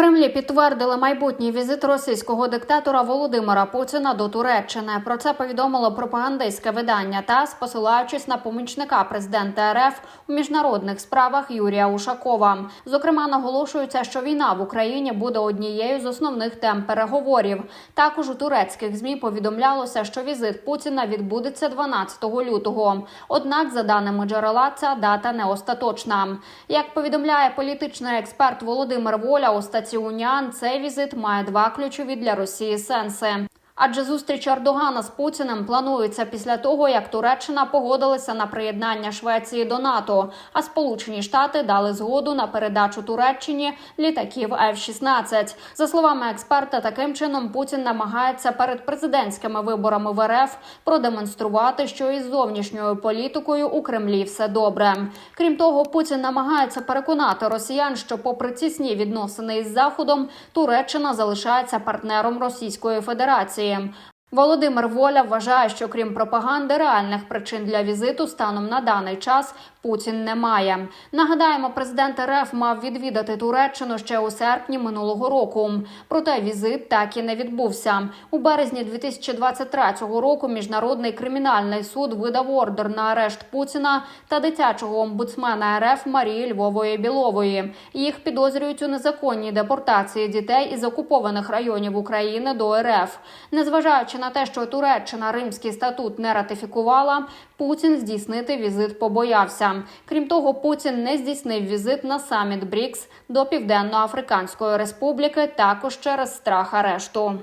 Кремлі підтвердили майбутній візит російського диктатора Володимира Путіна до Туреччини. Про це повідомило пропагандистське видання ТАСС, посилаючись на помічника президента РФ у міжнародних справах Юрія Ушакова. Зокрема, наголошується, що війна в Україні буде однією з основних тем переговорів. Також у турецьких змі повідомлялося, що візит Путіна відбудеться 12 лютого. Однак, за даними джерела, ця дата не остаточна. Як повідомляє політичний експерт Володимир Воля у статті Уніан, цей візит має два ключові для Росії сенси. Адже зустріч Ердогана з Путіним планується після того, як Туреччина погодилася на приєднання Швеції до НАТО, а Сполучені Штати дали згоду на передачу Туреччині літаків F-16. За словами експерта, таким чином Путін намагається перед президентськими виборами в РФ продемонструвати, що із зовнішньою політикою у Кремлі все добре. Крім того, Путін намагається переконати росіян, що, попри тісні відносини із Заходом, Туреччина залишається партнером Російської Федерації. am Володимир Воля вважає, що крім пропаганди, реальних причин для візиту станом на даний час Путін не має. Нагадаємо, президент РФ мав відвідати Туреччину ще у серпні минулого року. Проте візит так і не відбувся. У березні 2023 року міжнародний кримінальний суд видав ордер на арешт Путіна та дитячого омбудсмена РФ Марії Львової Білової. Їх підозрюють у незаконній депортації дітей із окупованих районів України до РФ. Незважаючи на те, що Туреччина Римський статут не ратифікувала, Путін здійснити візит побоявся. Крім того, Путін не здійснив візит на саміт БРІКС до Південно-Африканської Республіки, також через страх арешту.